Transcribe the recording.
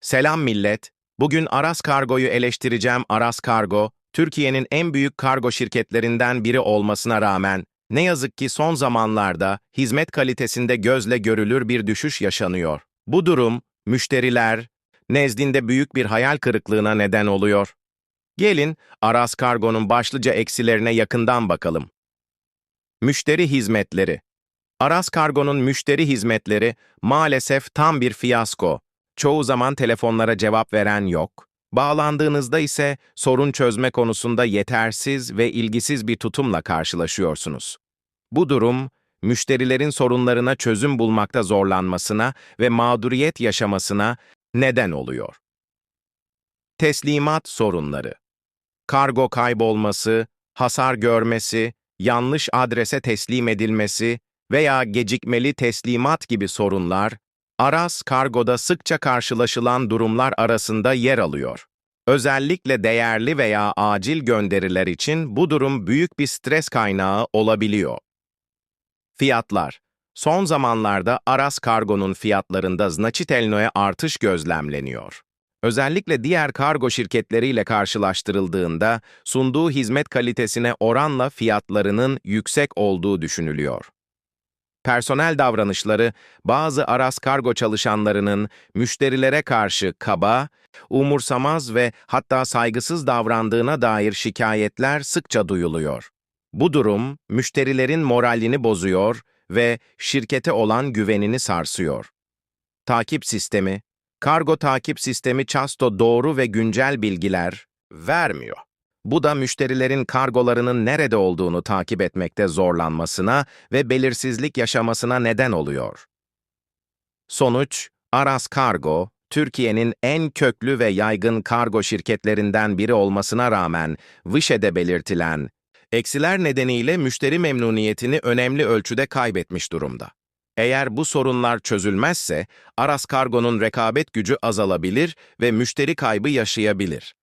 Selam millet. Bugün Aras Kargo'yu eleştireceğim. Aras Kargo, Türkiye'nin en büyük kargo şirketlerinden biri olmasına rağmen ne yazık ki son zamanlarda hizmet kalitesinde gözle görülür bir düşüş yaşanıyor. Bu durum müşteriler nezdinde büyük bir hayal kırıklığına neden oluyor. Gelin Aras Kargo'nun başlıca eksilerine yakından bakalım. Müşteri hizmetleri Aras Kargo'nun müşteri hizmetleri maalesef tam bir fiyasko. Çoğu zaman telefonlara cevap veren yok. Bağlandığınızda ise sorun çözme konusunda yetersiz ve ilgisiz bir tutumla karşılaşıyorsunuz. Bu durum, müşterilerin sorunlarına çözüm bulmakta zorlanmasına ve mağduriyet yaşamasına neden oluyor. Teslimat sorunları Kargo kaybolması, hasar görmesi, yanlış adrese teslim edilmesi veya gecikmeli teslimat gibi sorunlar, Aras Kargo'da sıkça karşılaşılan durumlar arasında yer alıyor. Özellikle değerli veya acil gönderiler için bu durum büyük bir stres kaynağı olabiliyor. Fiyatlar Son zamanlarda Aras Kargo'nun fiyatlarında znaçitelnoe artış gözlemleniyor. Özellikle diğer kargo şirketleriyle karşılaştırıldığında sunduğu hizmet kalitesine oranla fiyatlarının yüksek olduğu düşünülüyor. Personel davranışları bazı Aras Kargo çalışanlarının müşterilere karşı kaba, umursamaz ve hatta saygısız davrandığına dair şikayetler sıkça duyuluyor. Bu durum müşterilerin moralini bozuyor ve şirkete olan güvenini sarsıyor. Takip sistemi Kargo takip sistemi Chasto doğru ve güncel bilgiler vermiyor. Bu da müşterilerin kargolarının nerede olduğunu takip etmekte zorlanmasına ve belirsizlik yaşamasına neden oluyor. Sonuç, Aras Kargo, Türkiye'nin en köklü ve yaygın kargo şirketlerinden biri olmasına rağmen Vişe'de belirtilen eksiler nedeniyle müşteri memnuniyetini önemli ölçüde kaybetmiş durumda. Eğer bu sorunlar çözülmezse, Aras Kargo'nun rekabet gücü azalabilir ve müşteri kaybı yaşayabilir.